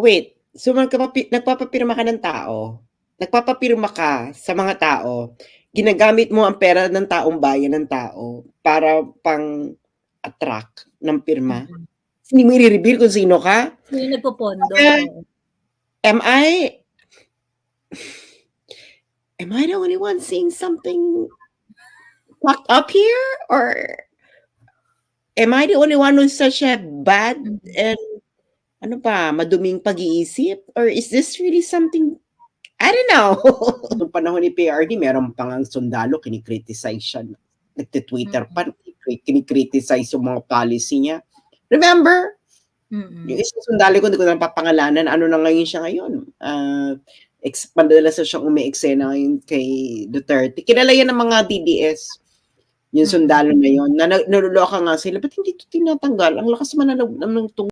Wait, so magpapapi nagpapapirma ka ng tao, nagpapapirma ka sa mga tao, ginagamit mo ang pera ng taong bayan ng tao para pang-attract ng pirma? Mm. Hindi mo i-re-reveal kung sino ka? Yung nagpopondo, Okay. Am I am I the only one seeing something fucked up here? Or am I the only one who's such a bad Mm. and ano pa, maduming pag-iisip? Or is this really something I don't know. Nung panahon ni PRD meron pa ngang sundalo kini-criticize siya, nagti-Twitter Mm. pa, kini-criticize yung mga policy niya. Remember? Mm. Yung isang sundalo ko, hindi ko na napapangalanan, ano na ngayon siya ngayon, ah, ex madalas na siyang umi-eksena ngayon kay Duterte. Kilala yan ng mga DDS, yung sundalo na yun, na na naluloka nga sila, ba't hindi 'to tinatanggal? Ang lakas naman ng ng tung